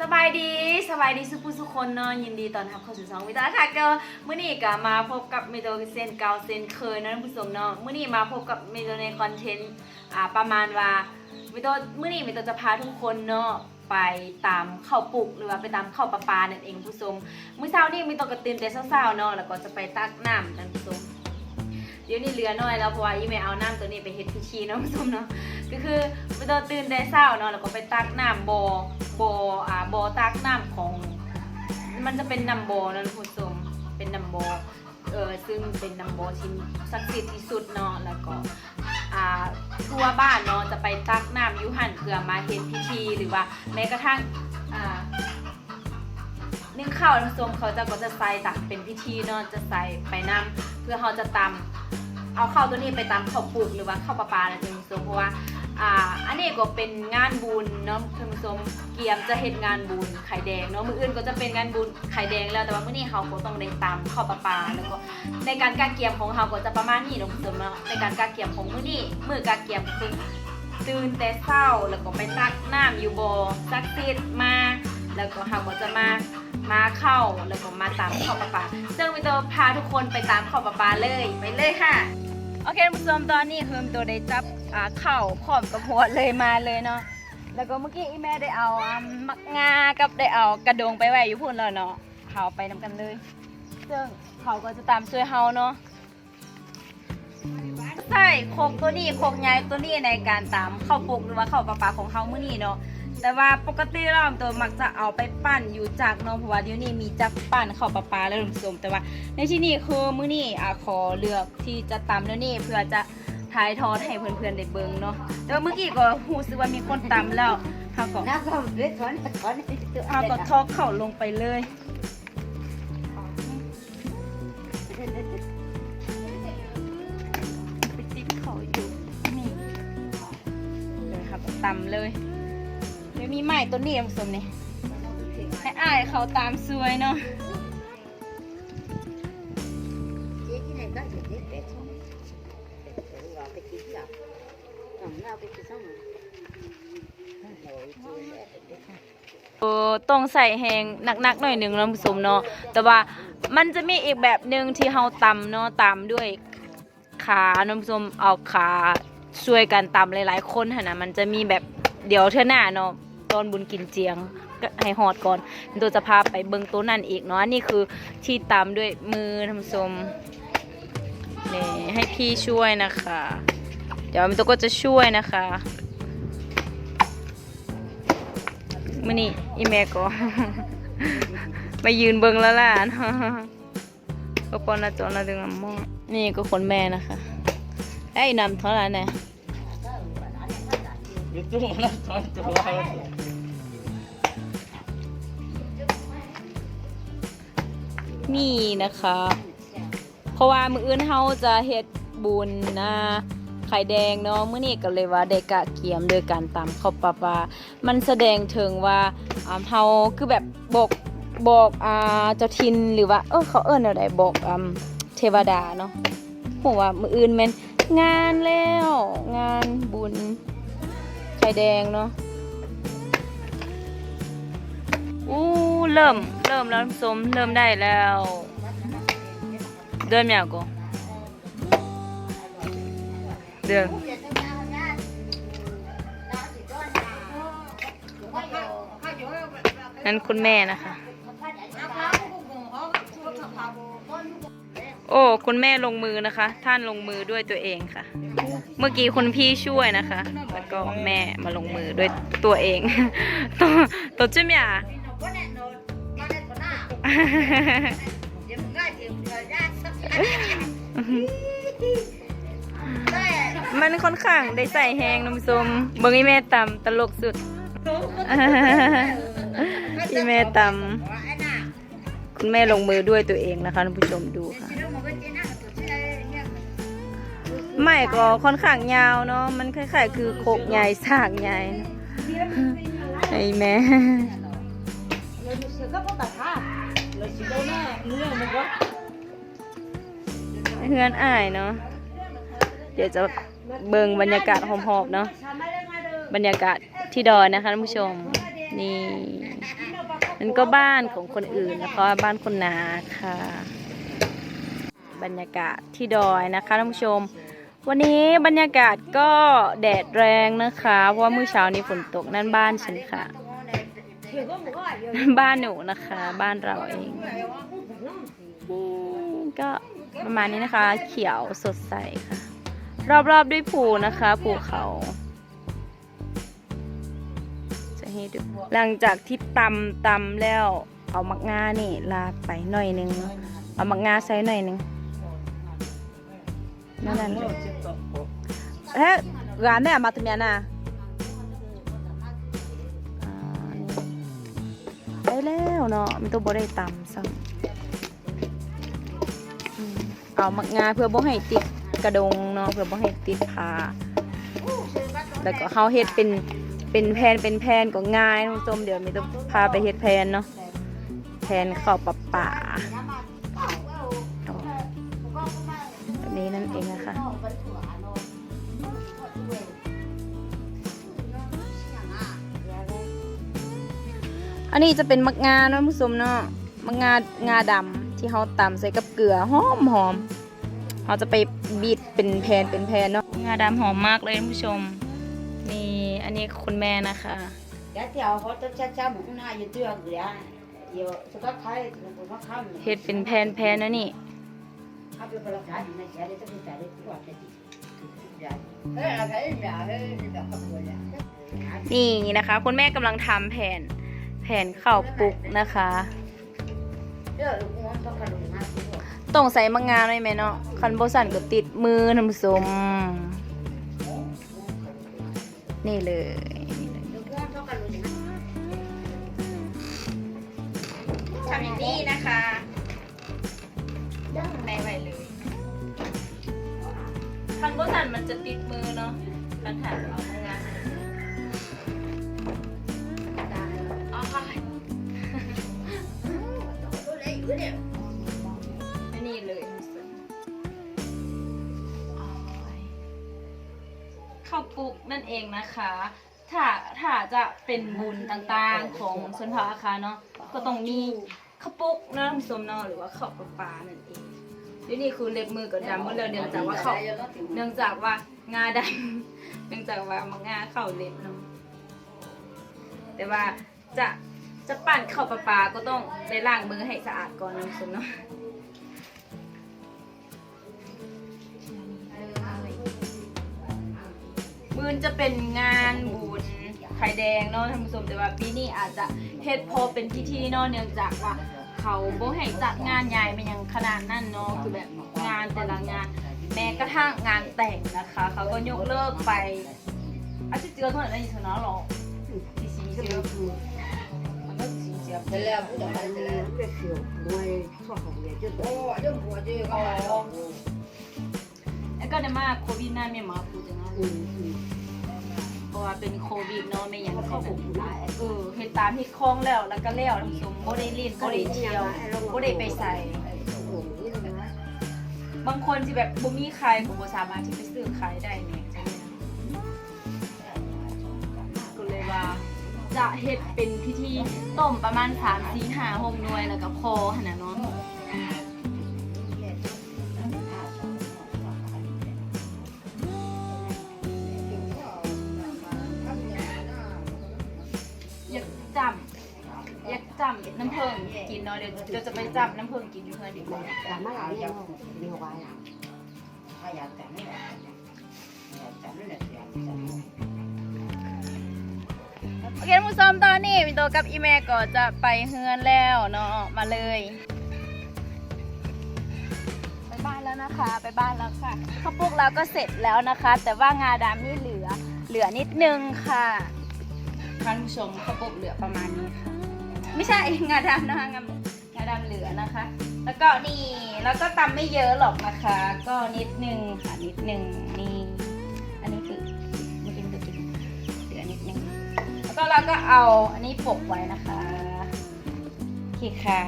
สบายดีสบายดีสุขุสุคนเนาะยินดีตอนรับเข้าสู่ช่องวิตาค่ะก็มื้อนี้ก็มาพบกับเมโดเซนเกาเซนเคยนะท่านผู้ชมเนาะมื้อนี้มาพบกับเมโดในคอนเทนต์อ่าประมาณว่าเมโดมื้อนี้เมโดจะพาทุกคนเนาะไปตามเข้าวปลุกหรือว่าไปตามเข้าวประปานั่นเองผู้ชมมื้อเช้านี้เมโดก็ตื่นแต่เช้าๆเนาะแล้วก็จะไปตักน้ำท่านผู้ชม เดี๋ยวนี้เหลือน้อยแล้วเพราะว่าอีเมลเอาน้ำตัวนี้ไปเฮ็ดพิธีเนาะผู้ชมเนาะก็คือไม่ต้องตื่นได้เช้าเนาะแล้วก็ไปตักน้ำบ่อบ่ออ่าบ่อตักน้ำของ มันจะเป็นน้ำบ่อนะผู้ชมเป็นน้ำบ่อเออซึ่งเป็นน้ำบ่อที่ศักดิ์สิทธิ์ที่สุดเนาะแล้วก็อ่าทั่วบ้านเนาะจะไปตักน้ำยุหันเพื่อมาเฮ็ดพิธีหรือว่าแม้กระทั่งอ่านึ่งข้าวน้ำสมเขาจะก็จะใส่ตักเป็นพิธีเนาะจะใส่ไปน้ำ พื่อเขาจะตำเอาข้าวตัวนี้ไปตำข้าวปลูกหรือว่าข้าวปลาปลานะท่านผู้ชมเพราะว่าอ่าอันนี้ก็เป็นงานบุญเนาะท่านผู้ชมเกียมจะเฮ็ดงานบุญไข่แดงเนาะมืออื่นก็จะเป็นงานบุญไข่แดงแล้วแต่ว่ามื้อนี้เขาก็ต้องได้ตำข้าวปลาปลาแล้วก็ในการกาเกียมของเขาก็จะประมาณนี้เนาะคุณผู้ชมเนาะในการกาเกียมของมื้อนี้มื้อกาเกียมคือตื่นแต่เช้าแล้วก็ไปตักน้ำอยู่บ่อซักซิดมา แล้วก็เขาก็จะมา มาเข้าแล้วก็มาตามข้าปลาปลาซึ่งวิโตพาทุกคนไปตามข้าปลาปลาเลยไปเลยค่ะโอเคท่านผู้ชมตอนนี้เฮิมตัวได้จับอ่าเข่าพร้อมกับหัวเลยมาเลยเนาะแล้วก็เมื่อกี้อีแม่ได้เอาอ่ามักงากับได้เอากระดงไปไว้อยู่พุ่นแล้วเนาะเขาไปนำกันเลย ซึ่งเขาก็จะตามช่วยเฮาเนาะ ใช่โคกตัวนี้โคกใหญ่ตัวนี้ในการตามเข้าปลูกหรือว่าเข้าปลาปลาของเฮามื้อนี้เนาะแต่ว่าปกติเราตัวมักจะเอาไปปั้นอยู่จากเนาะเพราะว่าเดี๋ยวนี้มีจักปั้นข้าวปลาปลาแล้วคุณผู้ชมแต่ว่า ในที่นี้คือมื้อนี้อะขอเลือกที่จะตำแล้วนี่เพื่อจะถ่ายทอดให้เพื่อนๆได้เบิ่งเนาะแต่ว่าเมื่อกี้ก็รู้สึกว่ามีคนตำแล้วเขาก็น้าก็เล็กถอนถอนตัวเขาก็ทอกเข่าลงไปเลย ตำเลย เดี๋ยวมีไม้ตัวนี้คุณผู้ชมนี่ให้อายเขาตามซวยเนาะเจ๊ที่ไหนก็เด็กเด็กเป็ดช่องเป็ดเรงเราไปกินสองโอ้ยเจ๊เด็กเออต้องใส่แหงหนักๆหน่อยหนึ่งนาะผสมเนาะแต่ว่ามันจะมีอีกแบบหนึ่งที่เฮาตำเนาะตำด้วยขานาะผสมเอาขา ช่วยกันตำหลายๆ คนหันนะมันจะมีแบบเดี๋ยวเท่าหน้าเนาะตอนบุญกินเจียงก็ให้หอดก่อนตัวจะพาไปเบิ่งตัวนั่นอีกเนาะนี่คือที่ตำด้วยมือท่านผู้ชมนี่ให้พี่ช่วยนะคะ เดี๋ยวมิตัวก็จะช่วยนะคะมื่อนี้อีแม่ก็มายืนเบิงแล้วล่ะเนาะก็ปอนละจอนละดึงม้อนี่ก็คนแม่นะคะ Đây nằm thỏ lại nè นี่นะคะ เพราะว่ามืออื่นเฮาจะเฮ็ดบุญนะไข่แดงเนาะมื้อนี้ก็เลยว่าได้กะเกียมโดยการตามข้าวปลาปลามันแสดงถึงว่าเฮาคือแบบบอกบอกอ่าเจ้าทินหรือว่าเออเขาเอิ้นอะไรบอกอเทวดาเนาะผมว่ามืออื่นแม่น งานแล้ว งานบุญไข่แดงเนาะอู้เริ่ม เริ่มแล้วสมเริ่มได้แล้ว เดินเนี่ยกูเดินนั่นคุณแม่นะคะ โอ้ คุณแม่ลงมือนะคะ ท่านลงมือด้วยตัวเองค่ะ เมื่อกี้คุณพี่ช่วยนะคะ แล้วก็แม่มาลงมือด้วยตัวเองตัวตัวจุ๊มยามันค่อนข้างได้ใส่แหงน้ำส้มเบิ่งอีแม่ตำตลกสุดอีแม่ตำคุณแม่ลงมือด้วยตัวเองนะคะท่านผู้ชมดูค่ะ ไม่ก็ค่อนข้างยาวเนาะมันคล้ายๆ คือโคกใหญ่สากใหญ่ไอ้แม่เฮือนอายเนาะเดี๋ยวจะเบิ่งบรรยากาศหอมๆเนาะบรรยากาศที่ดอยนะคะท่านผู้ชมนี่นั่นก็บ้านของคนอื่นนะคะบ้านคนนาค่ะ บรรยากาศที่ดอยนะคะท่านผู้ชม วันนี้บรรยากาศก็แดดแรงนะคะ เพราะว่าเมื่อเช้านี้ฝนตกนั่นบ้านฉันค่ะ บ้านหนูนะคะ บ้านเราเองก็ประมาณนี้นะคะ เขียวสดใสค่ะ รอบๆด้วยภูนะคะภูเขาจะให้ดูหลังจากที่ตำตำแล้ว เอามักงานี่ลาไปหน่อยนึงเอามักงาใส่หน่อยนึง นั่นนั่นเลยเฮ้ยร้านเนี่ยมาถึงเนี่ยนะอ่านี่ได้แล้วเนาะมันตัวบ่ได้ตำซ้ำอืมเอามักงาเพื่อบ่ให้ติดกระดงเนาะเพื่อบ่ให้ติดผ้าแล้วก็เฮาเฮ็ดเป็นเป็นแพนเป็นแพนก็ง่ายท่านผู้ชมเดี๋ยวมีต้องพาไปเฮ็ดแพนเนาะแพนข้าวปลาป่า นี้นั่นเองนะคะอันนี้จะเป็นมักงาเนาะท่านผู้ชมเนาะมักงางาดำที่เขาตำใส่กับเกลือหอมหอมเขาจะไปบีดเป็นแพนเป็นแพนเนาะงาดำหอมมากเลยท่านผู้ชมนี่อันนี้คุณแม่นะคะ giá theo họ tới cha cha một ngày giờ chưa người đã giờ cho các khai thì nó cũng khăm เฮ็ดเป็นแพนแพนนะนี่ นี่นะคะ คุณแม่กำลังทำแผ่นแผ่นข่าปุกนะคะต้องใส่มังงานไหมเนาะคันโบสันก็ติดมือน้ำสมนี่เลยทำอย่างนี้นะคะในใบ คันโบสันมันจะติดมือเนาะคันถ่าเอามังานอ๋ออันนี้เลยท่านผู้ชมอ๋อข้าวปลุกนั่นเองนะคะ ถ้าถ้าจะเป็นบุญต่างๆของชนเผ่าอาคาเนาะ ก็ต้องมีข้าวปลุกนะท่านผู้ชมเนาะหรือว่าข้าวปลาปลานั่นเอง และนี่คือเล็บมือกับดำเมื่อเนื่องจากว่าเขาเนื่องจากว่างาดำเนื่องจากว่ามันงาเข้าเล็บเนาะแต่ว่าจะจะปั่นข้าวปลาปลาก็ต้องได้ล้างมือให้สะอาดก่อนนะท่านผู้มเนาะมือจะเป็นงานบุญไข่แดงเนาะท่านผู้ชมแต่ว่าปีนี้อาจจะเฮ็ดพอเป็นพิธีเนาะเนื่องจากว่า เขาบ่ให้จัดงานใหญ่เป็นอย่างขนาดนั้นเนาะคือแบบงานแต่ละงาน แม้กระทั่งงานแต่งนะคะ เขาก็ยกเลิกไปอาจจะเจอเท่าไหร่ได้ยินเท่านั้นหรอที่สีเจอมันก็สีเจียบ thế là cũng phải là cái kiểu ngoài cho học nghề chứ ô chứ mùa chứ có phải không แล้วก็ได้มาโควิดหน้าไม่มาพูดจังนั้น ừ เพ ราะว่าเป็นโควิดเนาะไม่อย่างเข้าผมหลายเออเฮ็ดตามที่คล้องแล้วแล้วก็แล้วท่านผู้ชมบ่ได้เล่นบ่ได้เที่ยวบ่ได้ไปใส่บางคนที่แบบบ่มีใครก็บ่สามารถที่ไปซื้อขายได้แม่จังเลยก็เลยว่าจะเฮ็ดเป็นพิธีต้มประมาณ3 4 5 6หน่วยแล้วก็พอหั่นน่ะเนาะ น้ำผึ้งกินเนาะเดี๋ยวเดี๋ยวจะไปจำน้ำผึ้งกินอยู่เพื่อนดีกว่า làm má lại nhau nhiều bài à hay là cảm thấy là cảm thấy là cảm โอเคท่านผู้ชมตอนนี้วินโตกับอีแม่ก็จะไปเฮือนแล้วเนาะมาเลย ไปบ้านแล้วนะคะ ไปบ้านแล้วค่ะข้าวปลุกเราก็เสร็จแล้วนะคะ แต่ว่างาดำนี่เหลือเหลือนิดนึงค่ะท่านผู้ชมข้าวปลุกเหลือประมาณนี้ค่ะ ไม่ใช่งาดำนะคะงางาดำเหลือนะคะ แล้วก็นี่แล้วก็ตำไม่เยอะหรอกนะคะ ก็นิดนึงค่ะนิดนึงนี่อันนี้คือไม่กินตัวกินเหลือนิดนึงแล้วก็เราก็เอาอันนี้ปกไว้นะคะโอเคค่ะ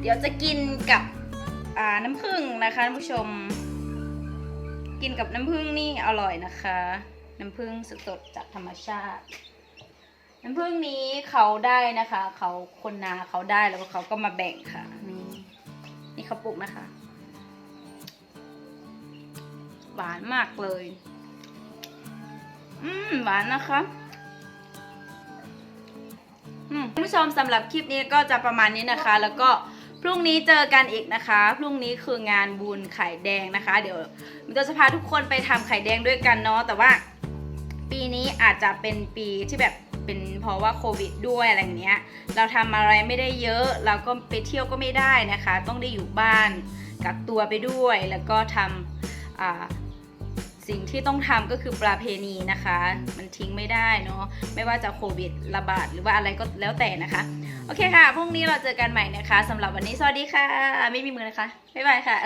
เดี๋ยวจะกินกับอ่าน้ำผึ้งนะคะท่านผู้ชม กินกับน้ำผึ้งนี่อร่อยนะคะ น้ำผึ้งสดๆจากธรรมชาติ น้ำผึ้งนี้เขาได้นะคะ เขาคนนาเขาได้แล้วก็เขาก็มาแบ่งค่ะ นี่นี่เขาปลูกนะคะ หวานมากเลย อืมหวานนะคะอืมคุณผู้ชมสำหรับคลิปนี้ก็จะประมาณนี้นะคะ แล้วก็พรุ่งนี้เจอกันอีกนะคะ พรุ่งนี้คืองานบุญไข่แดงนะคะ เดี๋ยวมินจะพาทุกคนไปทำไข่แดงด้วยกันเนาะแต่ว่า ปีนี้อาจจะเป็นปีที่แบบ เป็นเพราะว่าโควิดด้วยอะไรอย่างเงี้ย เราทำอะไรไม่ได้เยอะ เราก็ไปเที่ยวก็ไม่ได้นะคะ ต้องได้อยู่บ้านกักตัวไปด้วยแล้วก็ทำสิ่งที่ต้องทำก็คือประเพณีนะคะ มันทิ้งไม่ได้เนาะไม่ว่าจะโควิดระบาดหรือว่าอะไรก็แล้วแต่นะคะ โอเคค่ะ พรุ่งนี้เราเจอกันใหม่นะคะสำหรับวันนี้สวัสดีค่ะ ไม่มีมือนะคะ บ๊ายบายค่ะ